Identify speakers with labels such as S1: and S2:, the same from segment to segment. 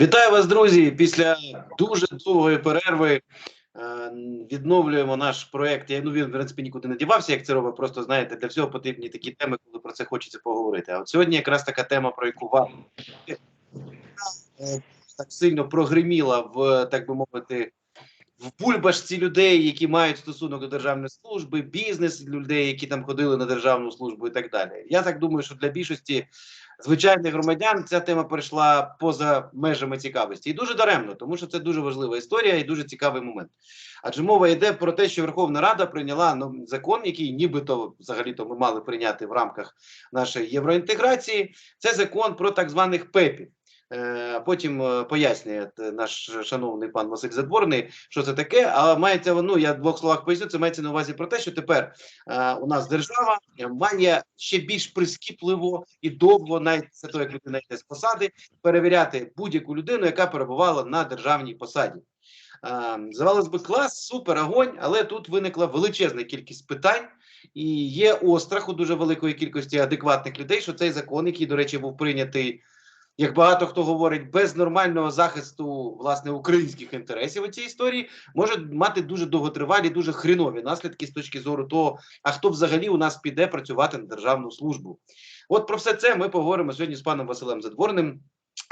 S1: Вітаю вас, друзі! Після дуже довгої перерви е, відновлюємо наш проект. Я ну він в принципі нікуди не дівався, як це робить. Просто знаєте, для всього потрібні такі теми, коли про це хочеться поговорити. А от сьогодні якраз така тема, про яку вам е, так сильно прогриміла в так би мовити. В бульбашці людей, які мають стосунок до державної служби, бізнес людей, які там ходили на державну службу, і так далі. Я так думаю, що для більшості звичайних громадян ця тема перейшла поза межами цікавості, і дуже даремно, тому що це дуже важлива історія і дуже цікавий момент. Адже мова йде про те, що Верховна Рада прийняла ну, закон, який нібито взагалі-то ми мали прийняти в рамках нашої євроінтеграції. Це закон про так званих ПЕПів. Е, Потім е, пояснює е, наш шановний пан Василь Задворний, що це таке. А мається ну я в двох словах поясню. Це мається на увазі про те, що тепер у нас держава має ще більш прискіпливо і довго, навіть це то, як людина йде з посади, перевіряти будь-яку людину, яка перебувала на державній посаді. Здавалось би, клас, супер, огонь, але тут виникла величезна кількість питань. І є острах у дуже великої кількості адекватних людей, що цей закон, який, до речі, був прийнятий як багато хто говорить, без нормального захисту власне українських інтересів у цій історії може мати дуже довготривалі, дуже хрінові наслідки з точки зору того, а хто взагалі у нас піде працювати на державну службу. От про все це ми поговоримо сьогодні з паном Василем Задворним.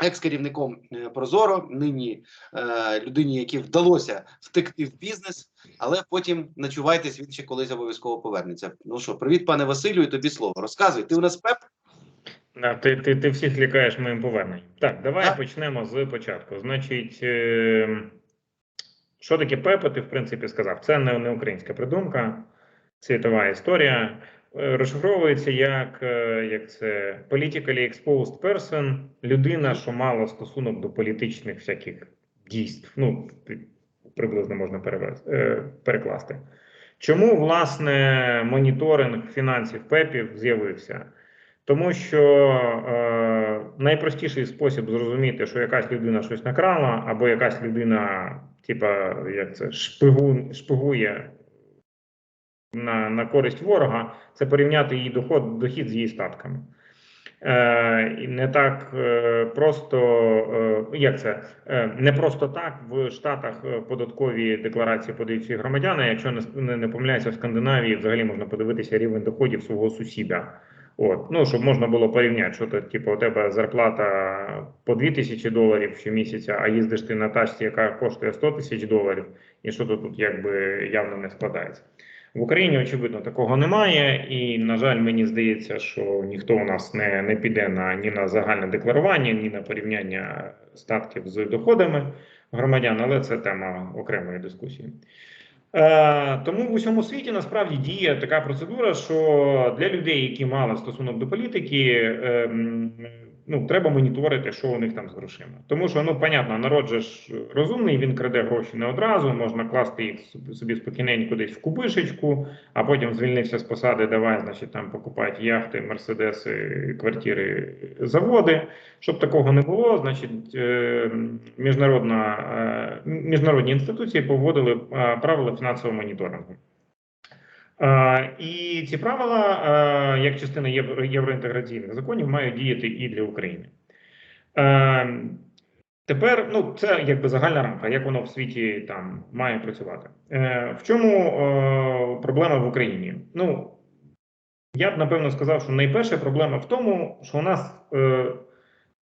S1: Екс-керівником е, Прозоро, нині е, людині, якій вдалося втекти в бізнес, але потім ночувайтесь, він ще колись обов'язково повернеться. Ну що, привіт, пане Василю, і тобі слово. Розказуй, ти у нас пеп?
S2: Ти, ти, ти всіх лякаєш моїм поверненням. Так, давай
S1: Так.
S2: почнемо з початку. Значить, е, що таке ПЕПа, ти в принципі сказав. Це не, не українська придумка, світова історія. Е, Розшифровується як, е, як це politically exposed person, людина, що мала стосунок до політичних всяких дійств. Ну, приблизно можна е, перекласти. Чому власне моніторинг фінансів ПЕПів з'явився? Тому що е, найпростіший спосіб зрозуміти, що якась людина щось накрала, або якась людина, типа, як це шпигу, шпигує на, на користь ворога, це порівняти її доход, дохід з її статками. Е, не так е, просто, е, як це е, не просто так в Штатах е, податкові декларації подають громадяни. Якщо не, не помиляюся, в Скандинавії взагалі можна подивитися рівень доходів свого сусіда. От, ну щоб можна було порівняти, що то, типу, у тебе зарплата по 2 тисячі доларів щомісяця, а їздиш ти на тачці, яка коштує 100 тисяч доларів, і що то тут якби явно не складається. В Україні, очевидно, такого немає, і, на жаль, мені здається, що ніхто у нас не, не піде на ні на загальне декларування, ні на порівняння статків з доходами громадян, але це тема окремої дискусії. Е, тому в усьому світі насправді діє така процедура, що для людей, які мали стосунок до політики, ем, ну треба моніторити, що у них там з грошима. Тому що ну понятно, народ же ж розумний, він краде гроші не одразу, можна класти їх собі- спокійненько десь в кубишечку, а потім звільнився з посади. Давай, значить, там покупати яхти, мерседеси, квартири, заводи. Щоб такого не було, значить, е, міжнародна, е, міжнародні інституції поводили е, правила фінансового моніторингу. І ці правила, як частина євро- євроінтеграційних законів, мають діяти і для України. Тепер ну це якби загальна рамка, як воно в світі там має працювати. Е, В чому проблема в Україні? Ну я б напевно сказав, що найперша проблема в тому, що у нас е,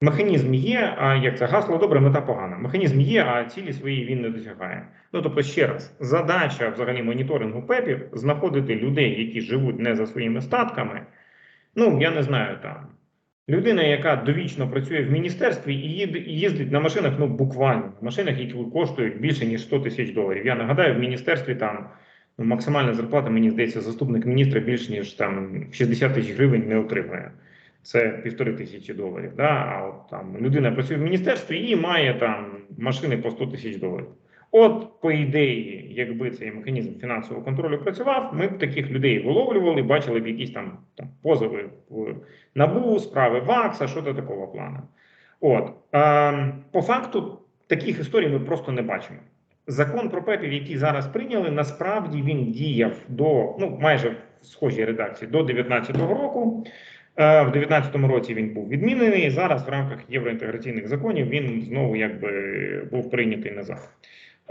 S2: механізм є, а як це гасло добре, мета погана. Механізм є, а цілі свої він не досягає. Ну тобто, ще раз, задача взагалі моніторингу ПЕПів знаходити людей, які живуть не за своїми статками. Ну я не знаю там. Людина, яка довічно працює в міністерстві і їздить на машинах, ну буквально на машинах, які коштують більше ніж 100 тисяч доларів. Я нагадаю, в міністерстві там ну, максимальна зарплата, мені здається, заступник міністра більш ніж там 60 тисяч гривень не отримує. Це півтори тисячі доларів. Да? А от там людина працює в міністерстві і має там машини по 100 тисяч доларів. От, по ідеї, якби цей механізм фінансового контролю працював, ми б таких людей виловлювали, бачили б якісь там, там позови в НАБУ, справи ВАКСа, що до такого плану. От е, по факту таких історій ми просто не бачимо. Закон про ПЕПів, який зараз прийняли, насправді він діяв до ну майже в схожій редакції до 2019 року. Е, В 2019 році він був відмінений. Зараз в рамках євроінтеграційних законів він знову якби був прийнятий назад.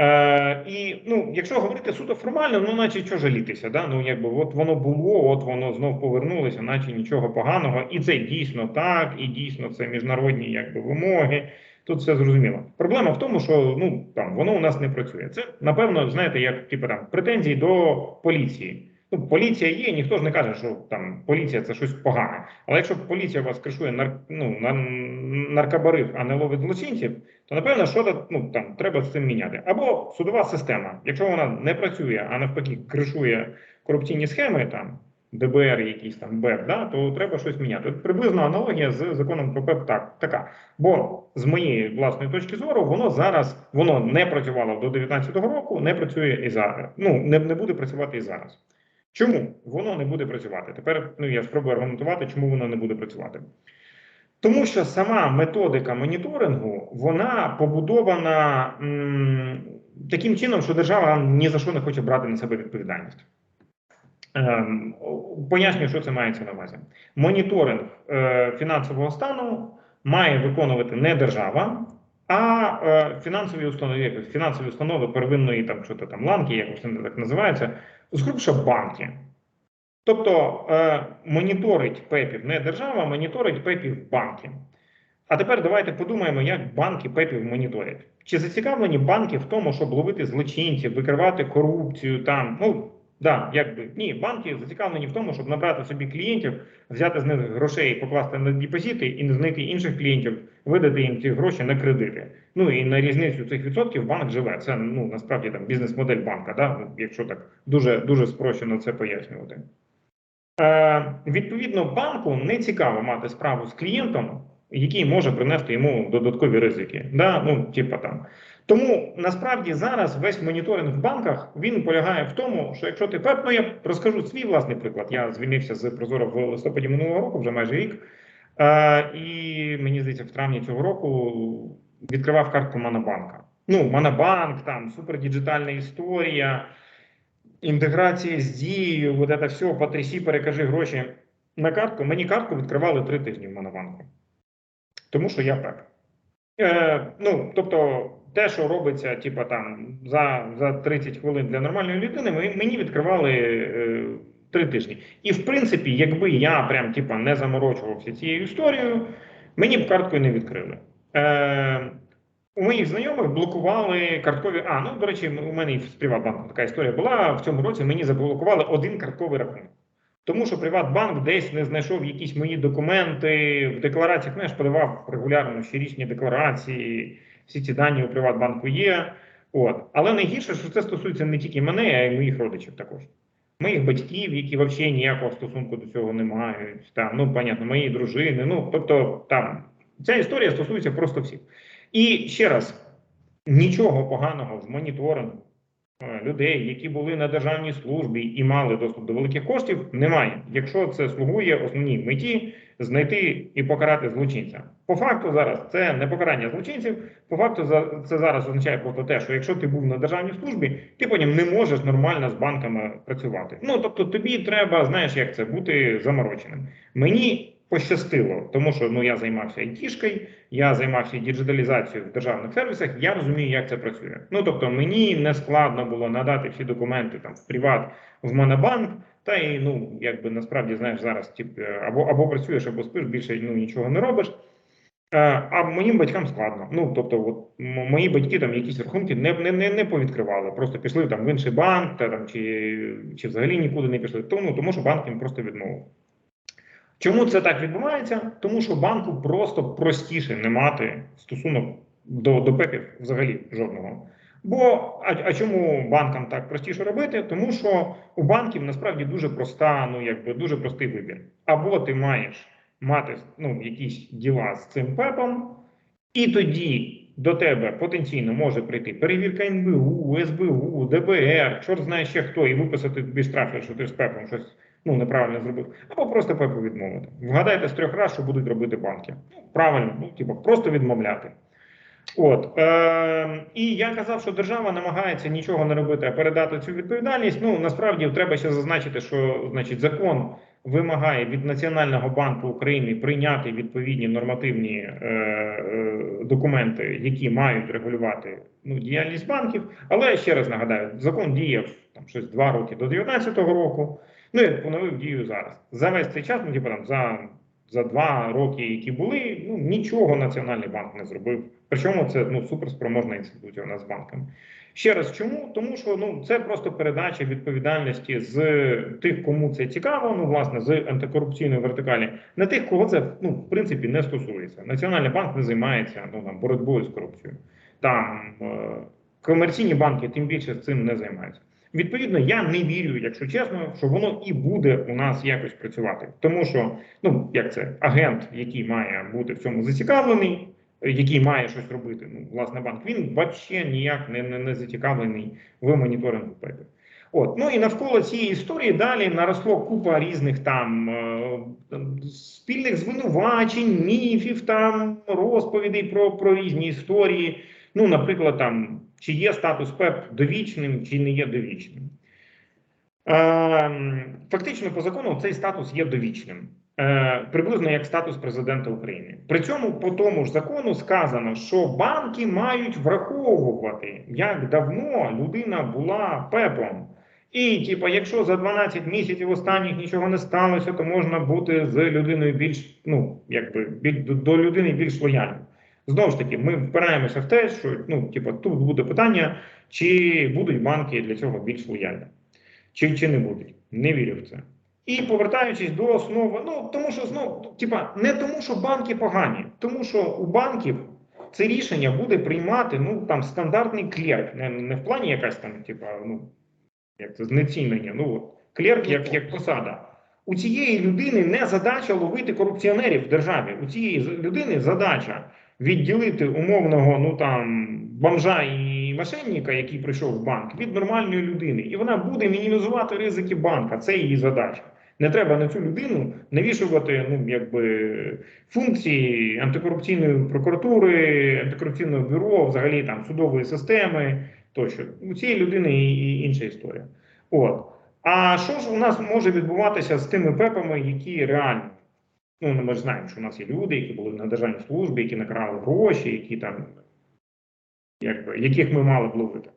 S2: Е, і ну, якщо говорити суто формально, ну наче що жалітися, да? ну якби от воно було, от воно знов повернулося, наче нічого поганого, і це дійсно так, і дійсно це міжнародні якби вимоги. Тут все зрозуміло. Проблема в тому, що ну там воно у нас не працює. Це напевно, знаєте, як типу там претензії до поліції. Ну, поліція є, ніхто ж не каже, що там поліція це щось погане. Але якщо поліція вас кришує нар, ну, на наркобарив, а не ловить злочинців, то напевно що ну там треба з цим міняти. Або судова система, якщо вона не працює, а навпаки кришує корупційні схеми, там ДБР, якісь там БЕП, да, то треба щось міняти. От приблизно аналогія з законом про ПЕП так така. Бо з моєї власної точки зору, воно зараз воно не працювало до 2019 року, не працює і зараз. Ну не, не буде працювати і зараз. Чому воно не буде працювати? Тепер ну я спробую аргументувати, чому воно не буде працювати. Тому що сама методика моніторингу вона побудована м, таким чином, що держава ні за що не хоче брати на себе відповідальність. Ем, пояснюю, що це мається на увазі. Моніторинг е, фінансового стану має виконувати не держава, а е, фінансові установи, фінансові установи первинної там що там ланки, якось вони так називаються, згрубша банки. Тобто е, моніторить ПЕПів не держава, а моніторить ПЕПів банки. А тепер давайте подумаємо, як банки ПЕПів моніторять. Чи зацікавлені банки в тому, щоб ловити злочинців, викривати корупцію там? Ну да, якби ні, банки зацікавлені в тому, щоб набрати собі клієнтів, взяти з них грошей, покласти на депозити і знайти інших клієнтів, видати їм ці гроші на кредити. Ну і на різницю цих відсотків банк живе. Це ну насправді там бізнес-модель банка, да? ну, якщо так дуже дуже спрощено це пояснювати. Е, відповідно, банку не цікаво мати справу з клієнтом, який може принести йому додаткові ризики. Да? Ну, типа там. Тому насправді зараз весь моніторинг в банках він полягає в тому, що якщо ти ПЕП, ну я розкажу свій власний приклад. Я звільнився з Прозоро в листопаді минулого року, вже майже рік. Е, і мені здається, в травні цього року відкривав картку Монобанка. Ну, Монобанк, там супердіджитальна історія інтеграція з дією, вот это все, потрясі, перекажи гроші на картку. Мені картку відкривали три тижні в Монобанку. Тому що я ПЕП. Е, ну, тобто, те, що робиться, типа там за, за 30 хвилин для нормальної людини, ми- мені відкривали е, три тижні. І в принципі, якби я прям типа не заморочувався цією історією, мені б карткою не відкрили. Е, у моїх знайомих блокували карткові. А, ну до речі, у мене і в Приватбанку така історія була. В цьому році мені заблокували один картковий рахунок. Тому що Приватбанк десь не знайшов якісь мої документи в деклараціях. Ж подавав регулярно щорічні декларації, всі ці дані у Приватбанку є. От. Але найгірше, що це стосується не тільки мене, а й моїх родичів також. Моїх батьків, які взагалі ніякого стосунку до цього не мають. Там, ну, понятно, моєї дружини. Ну, тобто, там ця історія стосується просто всіх. І ще раз, нічого поганого в моніторингу людей, які були на державній службі і мали доступ до великих коштів, немає. Якщо це слугує основній меті знайти і покарати злочинця. По факту зараз це не покарання злочинців. По факту це зараз означає просто те, що якщо ти був на державній службі, ти потім не можеш нормально з банками працювати. Ну тобто тобі треба, знаєш, як це бути замороченим. Мені пощастило, тому що ну я займався айтішкою, я займався діджиталізацією в державних сервісах. Я розумію, як це працює. Ну тобто, мені не складно було надати всі документи там в приват в Монобанк. Та і ну якби насправді знаєш зараз, тип е, або або працюєш, або спиш, більше ну нічого не робиш. Е, А моїм батькам складно. Ну тобто, от мої батьки там якісь рахунки не, не, не, не повідкривали, просто пішли там в інший банк, та там чи, чи взагалі нікуди не пішли. Тому, тому що банк їм просто відмовив. Чому це так відбувається? Тому що банку просто простіше не мати стосунок до, до ПЕПів взагалі жодного. Бо а, а чому банкам так простіше робити? Тому що у банків насправді дуже проста, ну якби дуже простий вибір. Або ти маєш мати ну, якісь діла з цим ПЕПом, і тоді до тебе потенційно може прийти перевірка НБУ, СБУ, ДБР, чорт знає ще хто, і виписати тобі штраф, якщо ти з ПЕПом щось ну, неправильно зробив, або просто ПЕПу відмовити. Вгадайте з трьох разів, що будуть робити банки. Правильно, ну, типу, просто відмовляти. От е, і я казав, що держава намагається нічого не робити, а передати цю відповідальність. Ну насправді треба ще зазначити, що значить закон вимагає від Національного банку України прийняти відповідні нормативні е, е, документи, які мають регулювати ну, діяльність банків. Але ще раз нагадаю, закон діяв там щось два роки до 2019 року. Ну і поновив дію зараз. За весь цей час, ну типу там за, за два роки, які були, ну нічого Національний банк не зробив. Причому це ну суперспроможна інституція у нас з банками. Ще раз чому? Тому що ну це просто передача відповідальності з тих, кому це цікаво, ну власне з антикорупційної вертикалі, на тих, кого це ну в принципі не стосується. Національний банк не займається ну там боротьбою з корупцією. Там е, комерційні банки тим більше цим не займаються. Відповідно, я не вірю, якщо чесно, що воно і буде у нас якось працювати, тому що ну як це агент, який має бути в цьому зацікавлений який має щось робити, ну, власне, банк, він взагалі ніяк не, не, не зацікавлений в моніторингу ПЕПів. От, ну і навколо цієї історії далі наросло купа різних е, там спільних звинувачень, міфів, там розповідей про, про різні історії. Ну, наприклад, там чи є статус ПЕП довічним, чи не є довічним. Е, фактично, по закону цей статус є довічним. Е, приблизно як статус президента України. При цьому по тому ж закону сказано, що банки мають враховувати, як давно людина була ПЕПом. І, типа, якщо за 12 місяців останніх нічого не сталося, то можна бути з людиною більш, ну, якби до людини більш лояльним. Знову ж таки, ми впираємося в те, що ну, типа, тут буде питання, чи будуть банки для цього більш лояльні, чи, чи не будуть. Не вірю в це. І повертаючись до основи, ну тому що знову, типа, не тому, що банки погані, тому що у банків це рішення буде приймати ну там стандартний клерк, не, не в плані якась там, типа, ну як це знецінення. Ну от клерк як, як посада. У цієї людини не задача ловити корупціонерів в державі. У цієї людини задача відділити умовного ну там бомжа і мошенника, який прийшов в банк, від нормальної людини, і вона буде мінімізувати ризики банка. Це її задача. Не треба на цю людину навішувати ну якби функції антикорупційної прокуратури, антикорупційного бюро, взагалі там судової системи тощо. У цієї людини і, інша історія. От. А що ж у нас може відбуватися з тими пепами, які реально? Ну, ми ж знаємо, що у нас є люди, які були на державній службі, які накрали гроші, які там, якби, яких ми мали б ловити.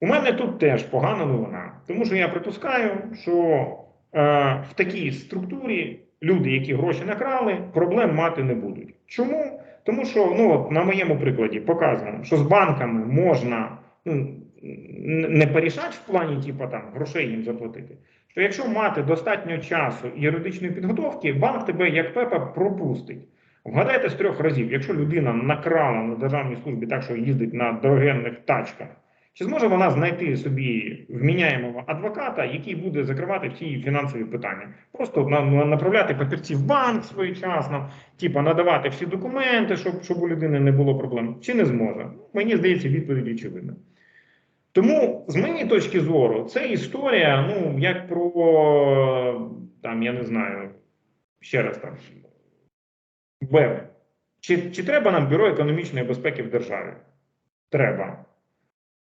S2: У мене тут теж погана новина, тому що я припускаю, що е, в такій структурі люди, які гроші накрали, проблем мати не будуть. Чому? Тому що ну, от, на моєму прикладі показано, що з банками можна ну, не порішати в плані, типу, там, грошей їм заплатити. Що якщо мати достатньо часу і юридичної підготовки, банк тебе як ПЕПа пропустить. Вгадайте з трьох разів, якщо людина накрала на державній службі так, що їздить на дорогенних тачках, чи зможе вона знайти собі вміняємого адвоката, який буде закривати всі фінансові питання? Просто на- на- направляти папірці в банк своєчасно, типа надавати всі документи, щоб, щоб у людини не було проблем, чи не зможе? Мені здається, відповідь очевидна. Тому, з моєї точки зору, це історія, ну, як про там, я не знаю, ще раз там, БЕБ. Чи, чи треба нам бюро економічної безпеки в державі? Треба.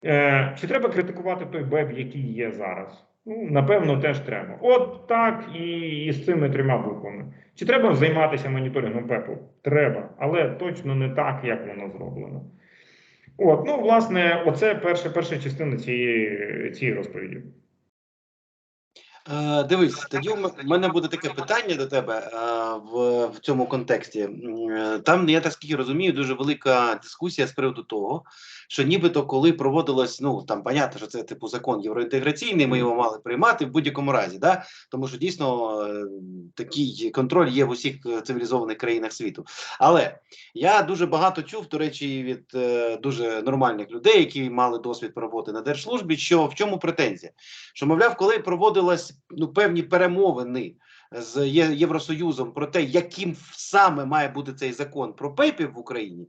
S2: Е, чи треба критикувати той БЕБ, який є зараз? Ну, напевно, теж треба. От так і, і з цими трьома буквами. Чи треба займатися моніторингом ПЕПу? Треба, але точно не так, як воно зроблено. От, ну, власне, оце перша, перша частина цієї, цієї розповіді.
S1: Е, дивись, тоді в мене буде таке питання до тебе е, в, в цьому контексті. Е, Там, я так скільки розумію, дуже велика дискусія з приводу того, що нібито коли проводилось, ну там понятно, що це типу закон євроінтеграційний, ми його мали приймати в будь-якому разі, да? тому що дійсно е, такий контроль є в усіх цивілізованих країнах світу. Але я дуже багато чув, до речі, від е, дуже нормальних людей, які мали досвід роботи на держслужбі, що в чому претензія? що мовляв, коли проводились ну певні перемовини з Євросоюзом про те, яким саме має бути цей закон про ПЕПів в Україні,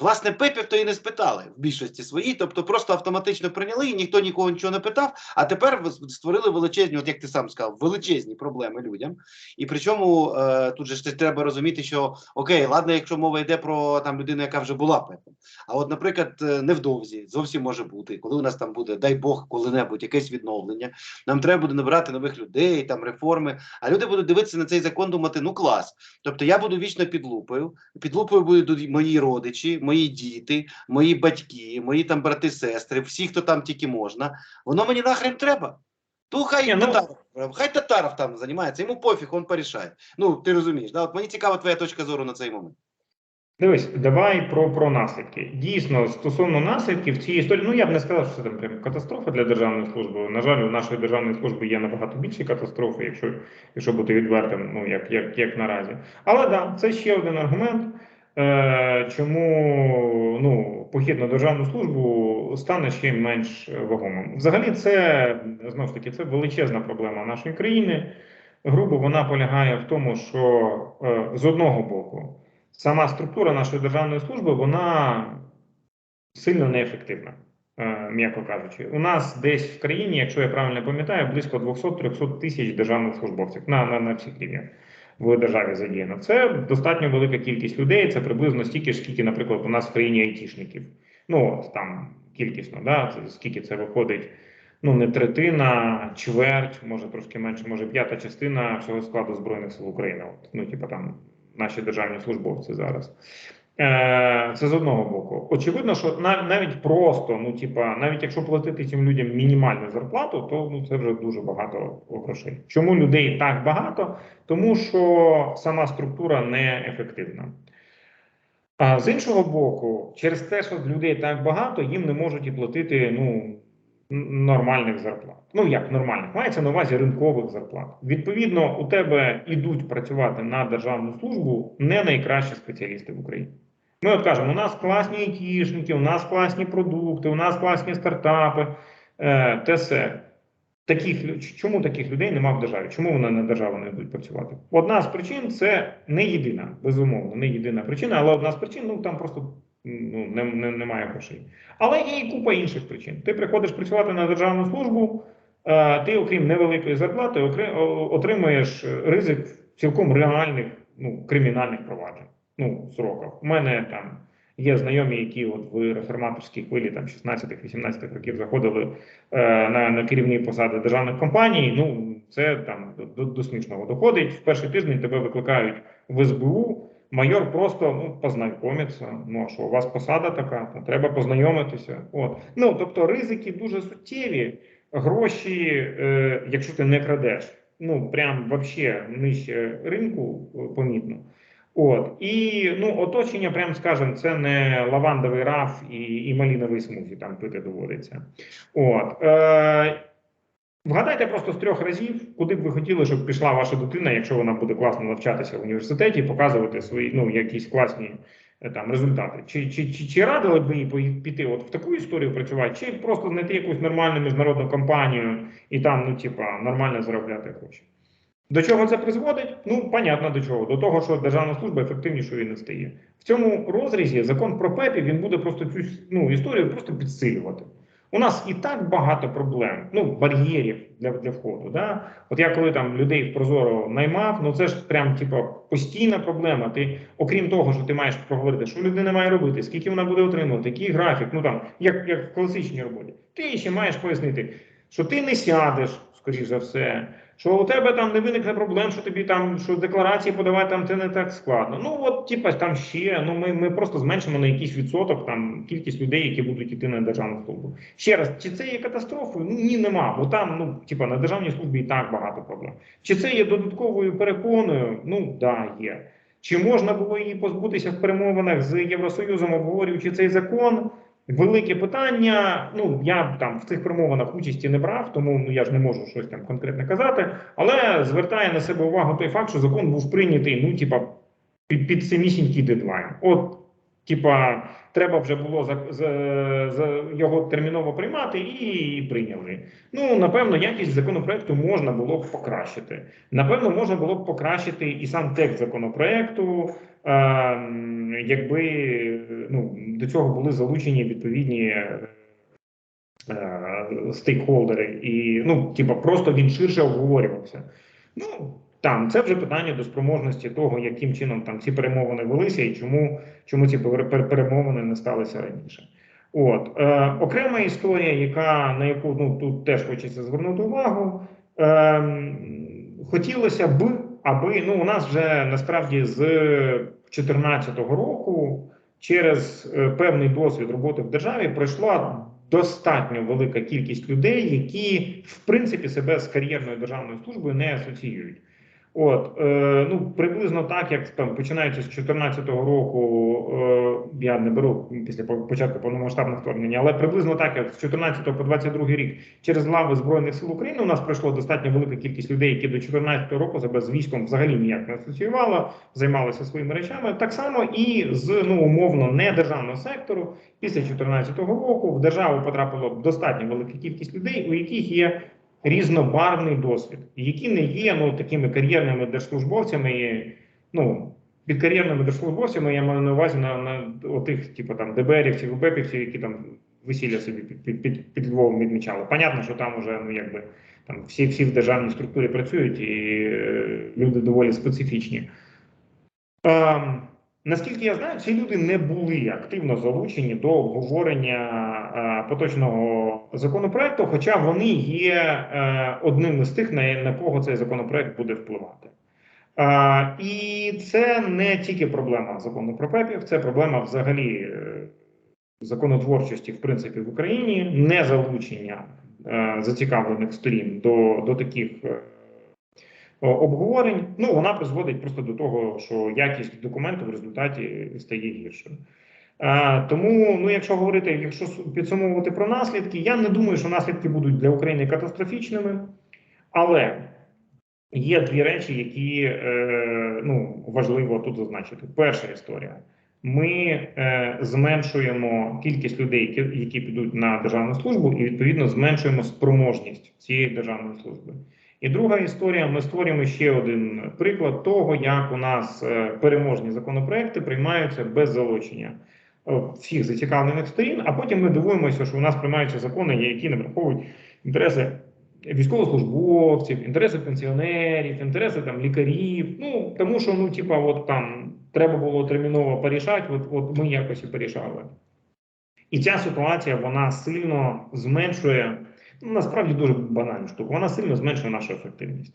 S1: власне, ПЕПів то і не спитали в більшості своїй, тобто просто автоматично прийняли, і ніхто нікого нічого не питав. А тепер створили величезні, от як ти сам сказав, величезні проблеми людям. І причому е, тут же ж треба розуміти, що окей, ладно, якщо мова йде про там людину, яка вже була ПЕПом. А от, наприклад, е, невдовзі зовсім може бути, коли у нас там буде, дай Бог, коли-небудь якесь відновлення. Нам треба буде набирати нових людей, там реформи. А люди будуть дивитися на цей закон, думати, ну клас. Тобто я буду вічно під лупою. Під лупою будуть мої родичі, мої діти, мої батьки, мої там брати, сестри, всі, хто там тільки можна. Воно мені нахрен треба. То хай
S2: Ні, ну-
S1: Татаров, хай Татаров там займається, йому пофіг, він порішає. Ну, ти розумієш, да? От мені цікава твоя точка зору на цей момент.
S2: Дивись, давай про, про наслідки. Дійсно, стосовно наслідків цієї історії, ну я б не сказав, що це там прям катастрофа для державної служби. На жаль, у нашої державної служби є набагато більші катастрофи, якщо, якщо бути відвертим, ну як, як, як наразі. Але да, це ще один аргумент, е, чому ну, похід на державну службу стане ще менш вагомим. Взагалі, це знову ж таки це величезна проблема нашої країни. Грубо вона полягає в тому, що е, з одного боку сама структура нашої державної служби вона сильно неефективна, е, м'яко кажучи. У нас десь в країні, якщо я правильно пам'ятаю, близько 200-300 тисяч державних службовців на, на, на всіх рівнях в державі задіяно. Це достатньо велика кількість людей. Це приблизно стільки ж, скільки, наприклад, у нас в країні айтішників. Ну там кількісно, да? це, скільки це виходить. Ну, не третина, чверть, може трошки менше, може п'ята частина всього складу Збройних сил України. От, ну, типу там наші державні службовці зараз. Е, Це з одного боку. Очевидно, що навіть просто, ну типа, навіть якщо платити цим людям мінімальну зарплату, то ну це вже дуже багато грошей. Чому людей так багато? Тому що сама структура не ефективна. А з іншого боку, через те, що людей так багато, їм не можуть і платити ну, нормальних зарплат. Ну як нормальних, мається на увазі ринкових зарплат. Відповідно, у тебе йдуть працювати на державну службу не найкращі спеціалісти в Україні. Ми от кажемо, у нас класні айтішники, у нас класні продукти, у нас класні стартапи, е, те все. Таких чому таких людей немає в державі? Чому вони на державу не йдуть працювати? Одна з причин це не єдина, безумовно, не єдина причина, але одна з причин ну там просто ну, не, не, немає грошей. Але є і купа інших причин. Ти приходиш працювати на державну службу, е, ти, окрім невеликої зарплати, отримуєш ризик цілком реальних ну, кримінальних проваджень. Ну, сроках. У мене там є знайомі, які от в реформаторській хвилі там 16-18 років заходили е, на, на керівні посади державних компаній. Ну, це там до, до смішного доходить. В перший тиждень тебе викликають в СБУ. Майор просто ну познайомиться. Ну а що у вас посада така, то треба познайомитися. От ну тобто ризики дуже суттєві. Гроші, е, якщо ти не крадеш, ну прям вообще нижче ринку е, помітно. От і ну оточення, прям скажем, це не лавандовий раф і, і маліновий смузі там пити доводиться. От е, вгадайте просто з трьох разів, куди б ви хотіли, щоб пішла ваша дитина, якщо вона буде класно навчатися в університеті, показувати свої ну якісь класні е, там результати. Чи, чи, чи, чи радили б ви піти от в таку історію працювати, чи просто знайти якусь нормальну міжнародну компанію і там, ну типа, нормально заробляти гроші? До чого це призводить? Ну, понятно до чого. До того, що державна служба ефективнішою не стає. В цьому розрізі закон про ПЕПі він буде просто цю ну, історію просто підсилювати. У нас і так багато проблем, ну, бар'єрів для, для входу. Да? От я коли там людей в Прозоро наймав, ну це ж прям типу, постійна проблема. Ти, окрім того, що ти маєш проговорити, що людина має робити, скільки вона буде отримувати, який графік, ну там, як, як в класичній роботі, ти ще маєш пояснити, що ти не сядеш, скоріш за все, що у тебе там не виникне проблем, що тобі там що декларації подавати там це не так складно. Ну от типа там ще. Ну ми, ми просто зменшимо на якийсь відсоток там кількість людей, які будуть йти на державну службу. Ще раз, чи це є катастрофою? Ні, нема. Бо там, ну типа на державній службі і так багато проблем. Чи це є додатковою перепоною? Ну да, є. Чи можна було її позбутися в перемовинах з Євросоюзом, обговорюючи цей закон? Велике питання. Ну я там в цих перемовинах участі не брав, тому ну я ж не можу щось там конкретно казати. Але звертає на себе увагу той факт, що закон був прийнятий, ну типа під, під самісінький дедлайн. От Типа, треба вже було за, за, за його терміново приймати і, прийняли. Ну, напевно, якість законопроекту можна було б покращити. Напевно, можна було б покращити і сам текст законопроекту, е, якби ну, до цього були залучені відповідні е, стейкхолдери, і ну, типа, просто він ширше обговорювався. Ну там це вже питання до спроможності того, яким чином там ці перемовини велися, і чому, чому ці пере- пере- перемовини не сталися раніше. От е, окрема історія, яка на яку ну тут теж хочеться звернути увагу. Е, хотілося б, аби ну у нас вже насправді з 2014 року через е, певний досвід роботи в державі пройшла достатньо велика кількість людей, які в принципі себе з кар'єрною державною службою не асоціюють. От е, ну приблизно так, як там починаючи з 2014 року, е, я не беру після початку повномасштабного вторгнення, але приблизно так, як з 14 по 22 рік через лави збройних сил України у нас пройшло достатньо велика кількість людей, які до 2014 року себе з військом взагалі ніяк не асоціювали, займалися своїми речами. Так само і з ну умовно не державного сектору. Після 2014 року в державу потрапило достатньо велика кількість людей, у яких є різнобарвний досвід, які не є ну такими кар'єрними держслужбовцями. Ну під кар'єрними держслужбовцями я маю на увазі на, на отих, типу там ДБРівців, УБЕПівців, які там весілля собі під, під, під, під Львовом відмічали. Понятно, що там уже ну якби там всі, всі в державній структурі працюють, і е, люди доволі специфічні. Ем, Наскільки я знаю, ці люди не були активно залучені до обговорення е, поточного законопроекту, хоча вони є е, одним із тих, на, кого цей законопроект буде впливати. Е, і це не тільки проблема закону про ПЕПів, це проблема взагалі законотворчості, в принципі, в Україні, не залучення зацікавлених сторін до, до таких. Е, обговорень, ну вона призводить просто до того, що якість документу в результаті стає гіршою. Е, тому, ну, якщо говорити, якщо підсумовувати про наслідки, я не думаю, що наслідки будуть для України катастрофічними, але є дві речі, які е, ну, важливо тут зазначити. Перша історія. Ми е, зменшуємо кількість людей, які, які підуть на державну службу, і відповідно зменшуємо спроможність цієї державної служби. І друга історія: ми створюємо ще один приклад того, як у нас е, переможні законопроекти приймаються без залучення е, всіх зацікавлених сторін. А потім ми дивуємося, що у нас приймаються закони, які не враховують інтереси військовослужбовців, інтереси пенсіонерів, інтереси там лікарів. Ну тому що ну, типа, от там треба було терміново порішати, от, от ми якось і порішали. І ця ситуація вона сильно зменшує насправді дуже банальну штуку. Вона сильно зменшує нашу ефективність.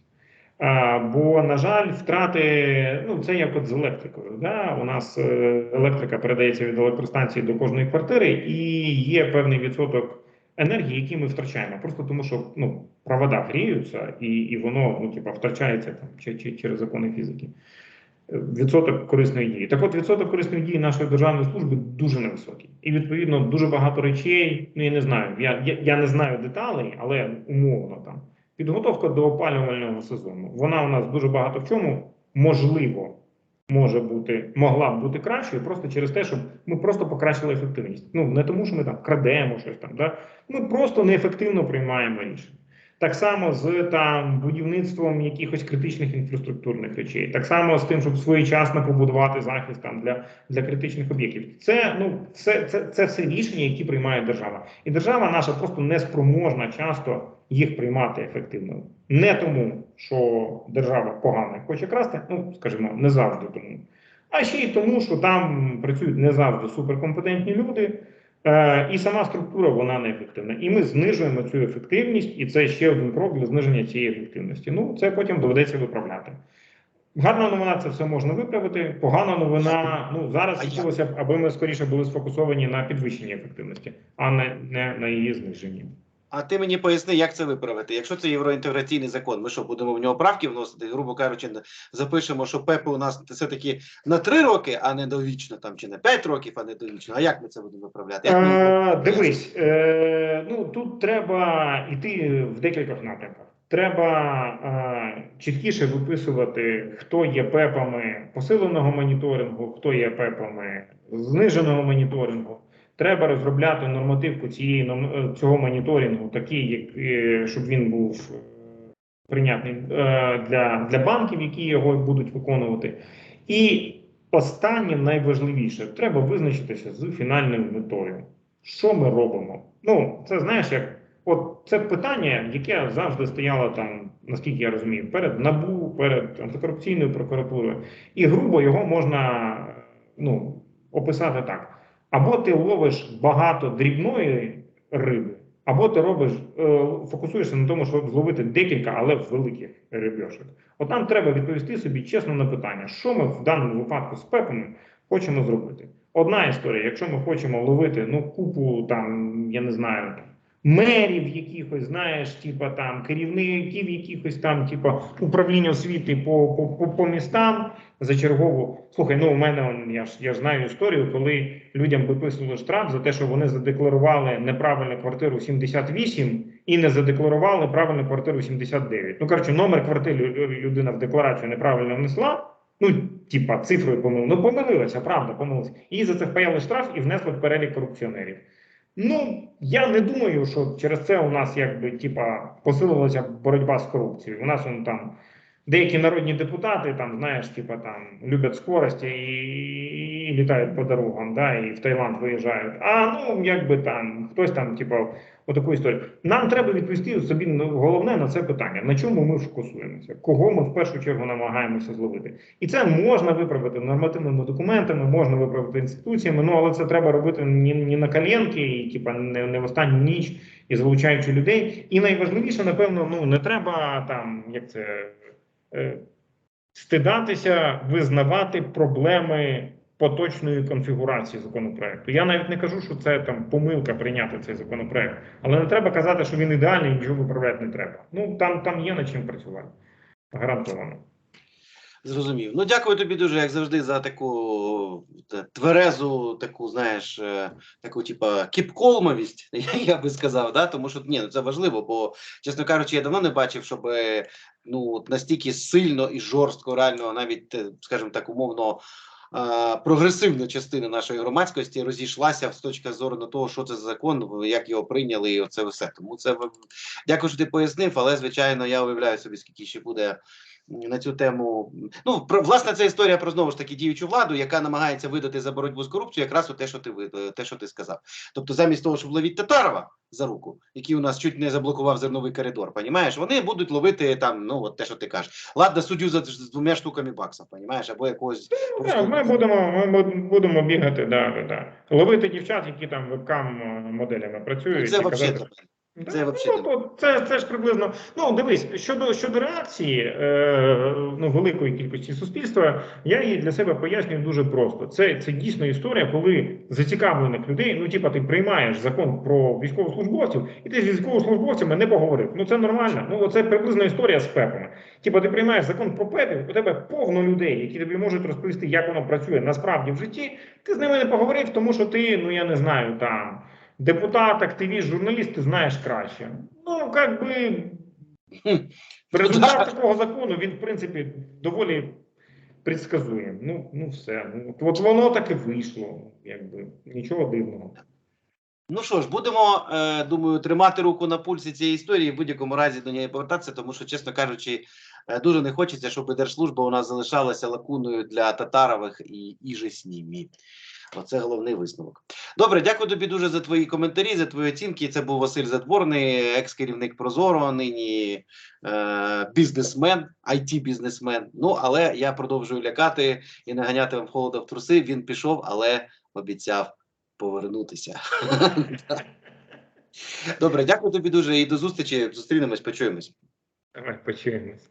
S2: А, бо, на жаль, втрати ну це як от з електрикою. Да? У нас е, електрика передається від електростанції до кожної квартири, і є певний відсоток енергії, який ми втрачаємо, просто тому що ну, провода гріються, і, і воно ну, типу, втрачається там чи, чи, через закони фізики. Відсоток корисної дії. Так от відсоток корисної дії нашої державної служби дуже невисокий. І відповідно дуже багато речей. Ну я не знаю. Я, я, я не знаю деталей, але умовно там підготовка до опалювального сезону. Вона у нас дуже багато в чому можливо може бути, могла б бути кращою, просто через те, щоб ми просто покращили ефективність. Ну не тому, що ми там крадемо щось там. Да? Ми просто неефективно приймаємо рішення. Так само з там будівництвом якихось критичних інфраструктурних речей, так само з тим, щоб своєчасно побудувати захист там для, для критичних об'єктів. Це ну це, це, це все рішення, які приймає держава, і держава наша просто не спроможна часто їх приймати ефективно. Не тому, що держава погано хоче красти, ну скажімо, не завжди тому, а ще й тому, що там працюють не завжди суперкомпетентні люди. Е, І сама структура вона неефективна. І ми знижуємо цю ефективність, і це ще один крок для зниження цієї ефективності. Ну це потім доведеться виправляти. Гарна новина, це все можна виправити. Погана новина. Ну зараз хотілося б, аби ми скоріше були сфокусовані на підвищенні ефективності, а не, не на її зниженні.
S1: А ти мені поясни, як це виправити? Якщо це євроінтеграційний закон, ми що будемо в нього правки вносити? Грубо кажучи, запишемо, що ПЕПи у нас все таки на 3 роки, а не довічно, там чи на 5 років, а не довічно. А як ми це будемо виправляти? Як ми...
S2: Е, дивись, е, ну тут треба йти в декількох напрямках. Треба е, чіткіше виписувати, хто є пепами посиленого моніторингу, хто є пепами зниженого моніторингу. Треба розробляти нормативку цієї е, цього моніторингу, такий, як, е, щоб він був е, прийнятний для, для банків, які його будуть виконувати. І останнє найважливіше треба визначитися з фінальною метою. Що ми робимо? Ну, це знаєш, як от це питання, яке завжди стояло там, наскільки я розумію, перед НАБУ, перед антикорупційною прокуратурою. І грубо його можна ну, описати так: або ти ловиш багато дрібної риби, або ти робиш, е, фокусуєшся на тому, щоб зловити декілька, але великих рибьошок. От нам треба відповісти собі чесно на питання, що ми в даному випадку з пепами хочемо зробити. Одна історія, якщо ми хочемо ловити ну купу там, я не знаю, там, мерів якихось, знаєш, типа там керівників якихось там, типа управління освіти по, по, по, містам за чергову. Слухай, ну у мене я ж я ж знаю історію, коли людям виписували штраф за те, що вони задекларували неправильну квартиру 78 і не задекларували правильну квартиру 79. Ну коротше, номер квартири людина в декларацію неправильно внесла. Ну, типа, цифрою помилила. Ну, помилилася, правда, помилилася. Їй за це впаяли штраф і внесли в перелік корупціонерів. Ну, я не думаю, що через це у нас якби типа посилилася боротьба з корупцією. У нас он там деякі народні депутати, там, знаєш, типа там люблять скорості і, і літають по дорогам, да, і в Таїланд виїжджають. А ну якби там хтось там, типа, отаку історію. Нам треба відповісти собі ну, головне на це питання: на чому ми фокусуємося, кого ми в першу чергу намагаємося зловити. І це можна виправити нормативними документами, можна виправити інституціями, ну але це треба робити не, не на коленки, і типа не, не в останню ніч і залучаючи людей. І найважливіше, напевно, ну не треба там, як це стидатися, визнавати проблеми поточної конфігурації законопроекту. Я навіть не кажу, що це там помилка прийняти цей законопроект, але не треба казати, що він ідеальний, нічого виправляти не треба. Ну там, там є над чим працювати. Гарантовано.
S1: Зрозумів. Ну, дякую тобі дуже, як завжди, за таку тверезу, таку, знаєш, е, таку, типа, кіпколмовість, я би сказав, да? тому що ні, ну це важливо, бо, чесно кажучи, я давно не бачив, щоб е, ну, настільки сильно і жорстко, реально, навіть, е, скажімо так, умовно. Прогресивна частина нашої громадськості розійшлася з точки зору на того, що це за закон, як його прийняли, і оце все. Тому це дякую, що ти пояснив, але звичайно я уявляю собі, скільки ще буде на цю тему. Ну, про власне, це історія про знову ж таки діючу владу, яка намагається видати за боротьбу з корупцією, якраз у те, що ти ви- те, що ти сказав. Тобто, замість того, щоб ловити Татарова за руку, який у нас чуть не заблокував зерновий коридор, понімаєш, вони будуть ловити там, ну от те, що ти кажеш. Ладно, суддю за з двома штуками баксів, понімаєш, або якогось
S2: Ну, Да, ми будемо, ми будемо бігати, да, да, да. ловити дівчат, які там вебкам е, моделями працюють.
S1: це
S2: і казати,
S1: Це
S2: ну,
S1: вообще не-
S2: то, це, це ж приблизно. Ну дивись, щодо щодо реакції е, ну, великої кількості суспільства, я її для себе пояснюю дуже просто. Це, це дійсно історія, коли зацікавлених людей, ну типа ти приймаєш закон про військовослужбовців, і ти з військовослужбовцями не поговорив. Ну це нормально. Ну це приблизно історія з пепами. Типа ти приймаєш закон про пепів, у тебе повно людей, які тобі можуть розповісти, як воно працює насправді в житті. Ти з ними не поговорив, тому що ти, ну я не знаю, там депутат, активіст, журналіст, ти знаєш краще. Ну, як би результат такого закону, він, в принципі, доволі предсказуєм. Ну, ну все. Ну, от воно так і вийшло, якби нічого дивного.
S1: Ну що ж, будемо, е, думаю, тримати руку на пульсі цієї історії, в будь-якому разі до неї повертатися, тому що, чесно кажучи, е, дуже не хочеться, щоб держслужба у нас залишалася лакуною для татарових і іже ними. Оце головний висновок. Добре, дякую тобі дуже за твої коментарі, за твої оцінки. Це був Василь Задворний, екс-керівник Прозоро, нині е, бізнесмен, it бізнесмен Ну, але я продовжую лякати і наганяти вам холода в труси. Він пішов, але обіцяв повернутися. Добре, дякую тобі дуже і до зустрічі. Зустрінемось, почуємось.
S2: Давай почуємось.